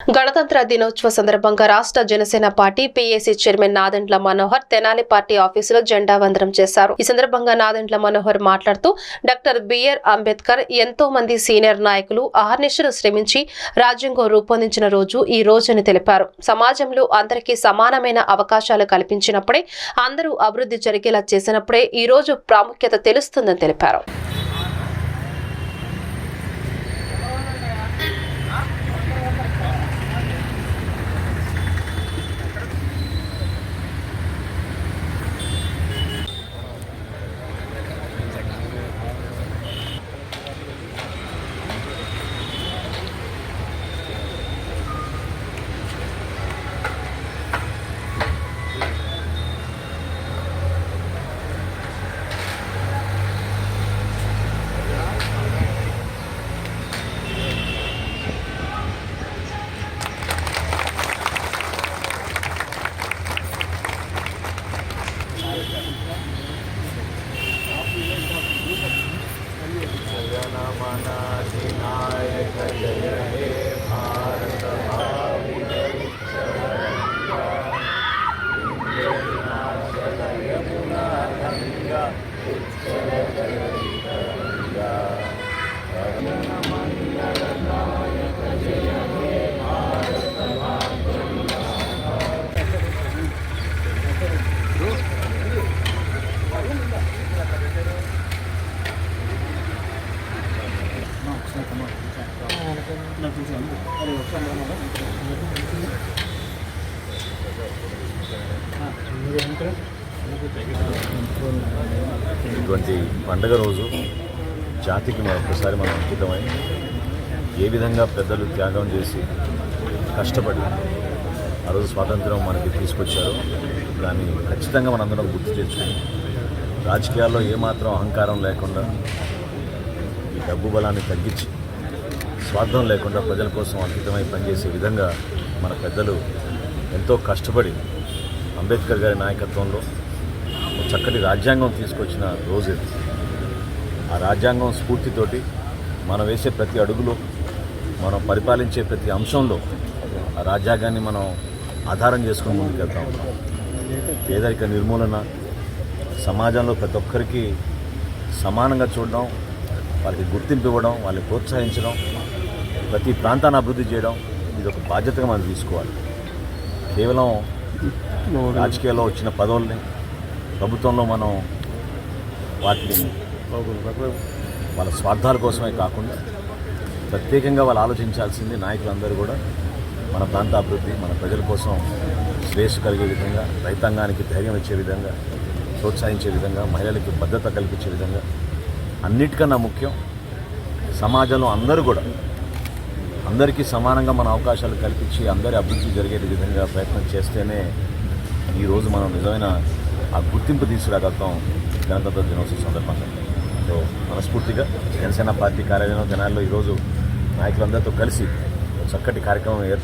గణతంత్ర దినోత్సవ సందర్భంగా రాష్ట్ర Janasena party PAC chairman Nadendla Manohar Tenali party ఆఫీసులో జెండా వందనం చేశారు. ఈ సందర్భంగా నాదెండ్ల మనోహర్ మాట్లాడుతూ డాక్టర్ బిఆర్ అంబేద్కర్ ఎంతో మంది సీనియర్ నాయకులు అహర్నిశలు శ్రమించి రాజ్యాంగం రూపొందించిన రోజు ఈ రోజని తెలిపారు. సమాజంలో అందరికీ సమానమైన అవకాశాలు కల్పించినప్పుడే అందరూ అభివృద్ధి జరిగేలా చేసినప్పుడే ఈ రోజు ప్రాముఖ్యత తెలుస్తుందని తెలిపారు. मनधिनायक जय हे भारत भावितश्चरण्या ఇటువంటి పండగ రోజు జాతికి మనం మనం అంకితమై ఏ విధంగా పెద్దలు త్యాగం చేసి కష్టపడి ఆ రోజు స్వాతంత్రం మనకి తీసుకొచ్చారో దాన్ని ఖచ్చితంగా మనందరం గుర్తు తెచ్చుకుని రాజకీయాల్లో ఏమాత్రం అహంకారం లేకుండా ఈ డబ్బు బలాన్ని తగ్గించి స్వార్థం లేకుండా ప్రజల కోసం అంకితమై పనిచేసే విధంగా మన పెద్దలు ఎంతో కష్టపడి అంబేద్కర్ గారి నాయకత్వంలో చక్కటి రాజ్యాంగం తీసుకొచ్చిన రోజు ఆ రాజ్యాంగం స్ఫూర్తితోటి మనం వేసే ప్రతి అడుగులో మనం పరిపాలించే ప్రతి అంశంలో ఆ రాజ్యాంగాన్ని మనం ఆధారం చేసుకుని ముందుకెళ్తా ఉన్నాం. పేదరిక నిర్మూలన సమాజంలో ప్రతి ఒక్కరికి సమానంగా చూడడం వాళ్ళకి గుర్తింపు ఇవ్వడం వాళ్ళని ప్రోత్సహించడం ప్రతి ప్రాంతాన్ని అభివృద్ధి చేయడం ఇది ఒక బాధ్యతగా మనం తీసుకోవాలి. కేవలం రాజకీయాల్లో వచ్చిన పదవుల్ని ప్రభుత్వంలో మనం వాటిని వాళ్ళ స్వార్థాల కోసమే కాకుండా ప్రత్యేకంగా వాళ్ళు ఆలోచించాల్సింది నాయకులందరూ కూడా మన ప్రాంత అభివృద్ధి మన ప్రజల కోసం శ్రేయస్సు కలిగే విధంగా రైతాంగానికి ధైర్యం ఇచ్చే విధంగా ప్రోత్సహించే విధంగా మహిళలకి భద్రత కల్పించే విధంగా అన్నిటికన్నా ముఖ్యం సమాజంలో అందరూ కూడా అందరికీ సమానంగా మన అవకాశాలు కల్పించి అందరి అభివృద్ధి జరిగే విధంగా ప్రయత్నం చేస్తేనే ఈరోజు మనం నిజమైన ఆ గుర్తింపు తీసుకురాగలుగుతాం గణతంత్ర దినోత్సవ సందర్భంగా. సో మనస్ఫూర్తిగా జనసేన పార్టీ కార్యాలయం జనాల్లో ఈరోజు నాయకులందరితో కలిసి చక్కటి కార్యక్రమం ఏర్పాటు